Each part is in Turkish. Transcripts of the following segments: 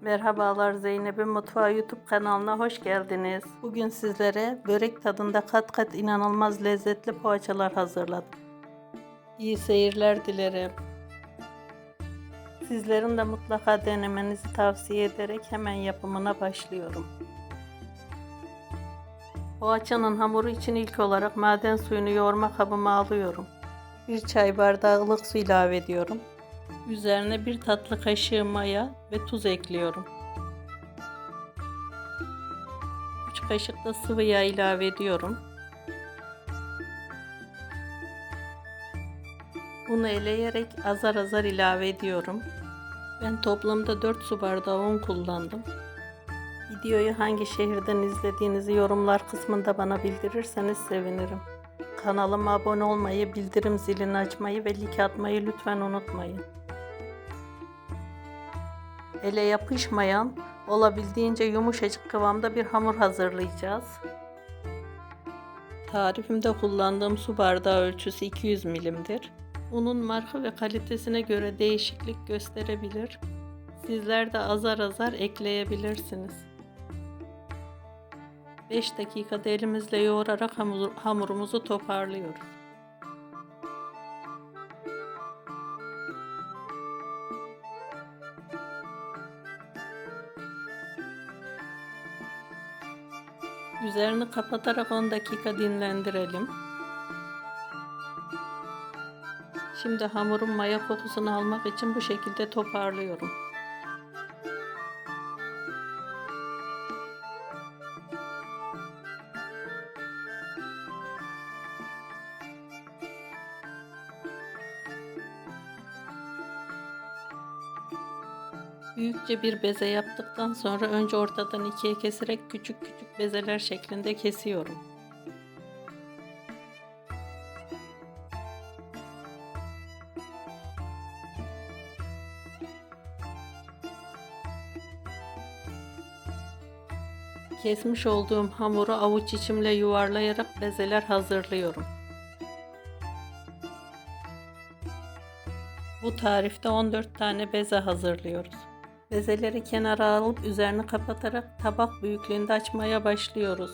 Merhabalar Zeynep'in Mutfağı YouTube kanalına hoş geldiniz. Bugün sizlere börek tadında kat kat inanılmaz lezzetli poğaçalar hazırladım. İyi seyirler dilerim. Sizlerin de mutlaka denemenizi tavsiye ederek hemen yapımına başlıyorum. Poğaçanın hamuru için ilk olarak maden suyunu yoğurma kabıma alıyorum. Bir çay bardağı ılık su ilave ediyorum. Üzerine bir tatlı kaşığı maya ve tuz ekliyorum. 3 kaşık da sıvı yağ ilave ediyorum. Unu eleyerek azar azar ilave ediyorum. Ben toplamda 4 su bardağı un kullandım. Videoyu hangi şehirden izlediğinizi yorumlar kısmında bana bildirirseniz sevinirim. Kanalıma abone olmayı, bildirim zilini açmayı ve like atmayı lütfen unutmayın. Ele yapışmayan, olabildiğince yumuşacık kıvamda bir hamur hazırlayacağız. Tarifimde kullandığım su bardağı ölçüsü 200 milimdir. Unun marka ve kalitesine göre değişiklik gösterebilir. Sizler de azar azar ekleyebilirsiniz. 5 dakikada elimizle yoğurarak hamur, hamurumuzu toparlıyoruz. Üzerini kapatarak 10 dakika dinlendirelim. Şimdi hamurun maya kokusunu almak için bu şekilde toparlıyorum. Büyükçe bir beze yaptıktan sonra önce ortadan ikiye keserek küçük küçük bezeler şeklinde kesiyorum. Kesmiş olduğum hamuru avuç içimle yuvarlayarak bezeler hazırlıyorum. Bu tarifte 14 tane beze hazırlıyoruz. Bezeleri kenara alıp üzerini kapatarak tabak büyüklüğünde açmaya başlıyoruz.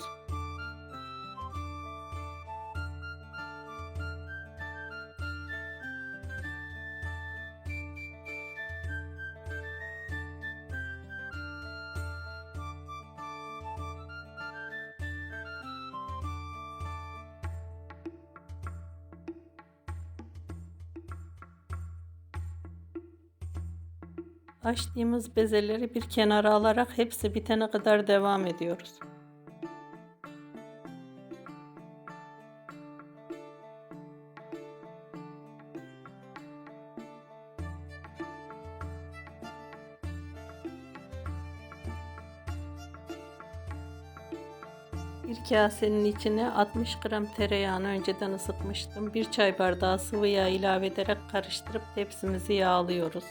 Açtığımız bezeleri bir kenara alarak hepsi bitene kadar devam ediyoruz. Bir kasenin içine 60 gram tereyağını önceden ısıtmıştım. Bir çay bardağı sıvı yağ ilave ederek karıştırıp tepsimizi yağlıyoruz.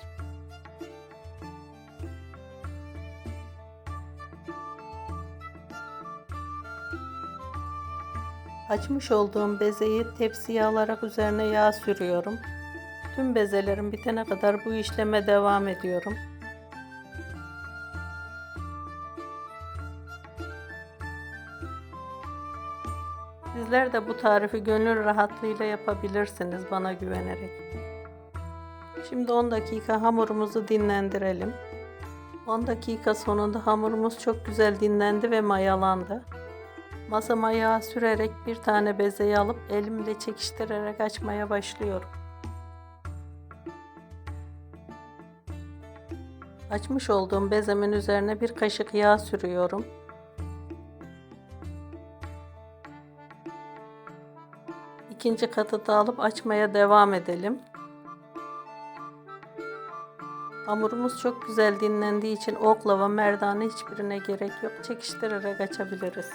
Açmış olduğum bezeyi tepsiye alarak üzerine yağ sürüyorum. Tüm bezelerim bitene kadar bu işleme devam ediyorum. Sizler de bu tarifi gönül rahatlığıyla yapabilirsiniz bana güvenerek. Şimdi 10 dakika hamurumuzu dinlendirelim. 10 dakika sonunda hamurumuz çok güzel dinlendi ve mayalandı. Masama yağ sürerek bir tane bezeyi alıp elimle çekiştirerek açmaya başlıyorum. Açmış olduğum bezemin üzerine bir kaşık yağ sürüyorum. İkinci katı da alıp açmaya devam edelim. Hamurumuz çok güzel dinlendiği için oklava, merdane hiçbirine gerek yok. Çekiştirerek açabiliriz.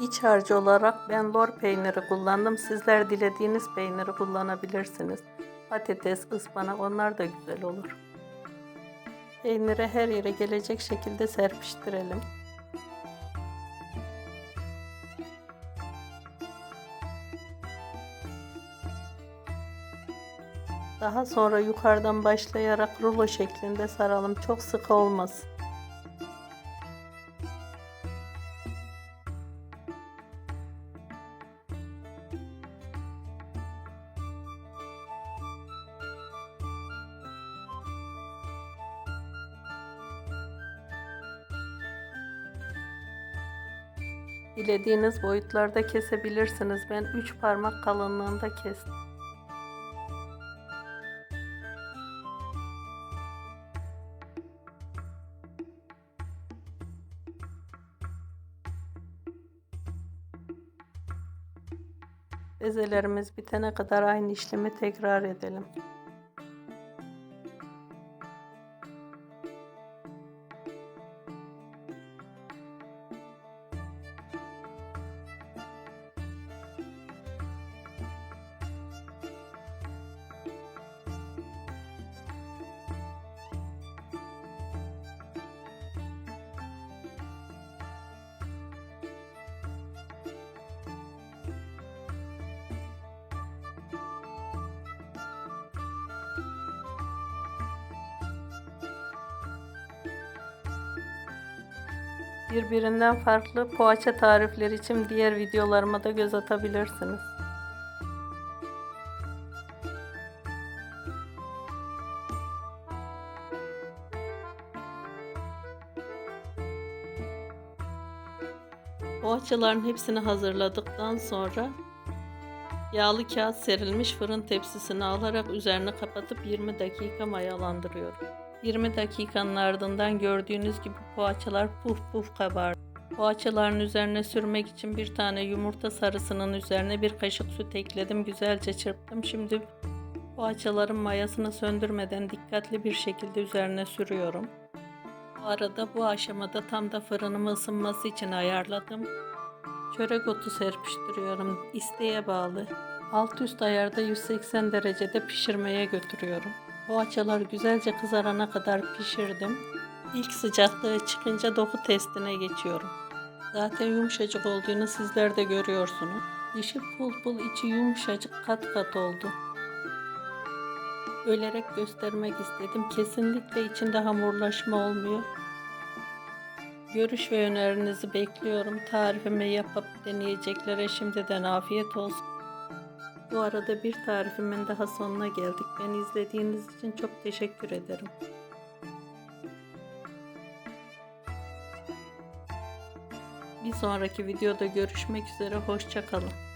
İç harcı olarak ben lor peyniri kullandım. Sizler dilediğiniz peyniri kullanabilirsiniz. Patates, ıspanak onlar da güzel olur. Peyniri her yere gelecek şekilde serpiştirelim. Daha sonra yukarıdan başlayarak rulo şeklinde saralım. Çok sıkı olmasın. Dilediğiniz boyutlarda kesebilirsiniz. Ben 3 parmak kalınlığında kestim. Bezelerimiz bitene kadar aynı işlemi tekrar edelim. Birbirinden farklı poğaça tarifleri için diğer videolarıma da göz atabilirsiniz. Poğaçaların hepsini hazırladıktan sonra yağlı kağıt serilmiş fırın tepsisine alarak üzerine kapatıp 20 dakika mayalandırıyorum. 20 dakikanın ardından gördüğünüz gibi poğaçalar puf puf kabardı. Poğaçaların üzerine sürmek için bir tane yumurta sarısının üzerine bir kaşık süt ekledim. Güzelce çırptım. Şimdi poğaçaların mayasını söndürmeden dikkatli bir şekilde üzerine sürüyorum. Bu arada bu aşamada tam da fırınımı ısınması için ayarladım. Çörek otu serpiştiriyorum. İsteğe bağlı. Alt üst ayarda 180 derecede pişirmeye götürüyorum. Poğaçalar güzelce kızarana kadar pişirdim. İlk sıcaklığı çıkınca doku testine geçiyorum. Zaten yumuşacık olduğunu sizler de görüyorsunuz. Dışı pul pul içi yumuşacık kat kat oldu. Ölerek göstermek istedim. Kesinlikle içinde hamurlaşma olmuyor. Görüş ve önerinizi bekliyorum. Tarifimi yapıp deneyeceklere şimdiden afiyet olsun. Bu arada bir tarifimin daha sonuna geldik. Beni izlediğiniz için çok teşekkür ederim. Bir sonraki videoda görüşmek üzere. Hoşçakalın.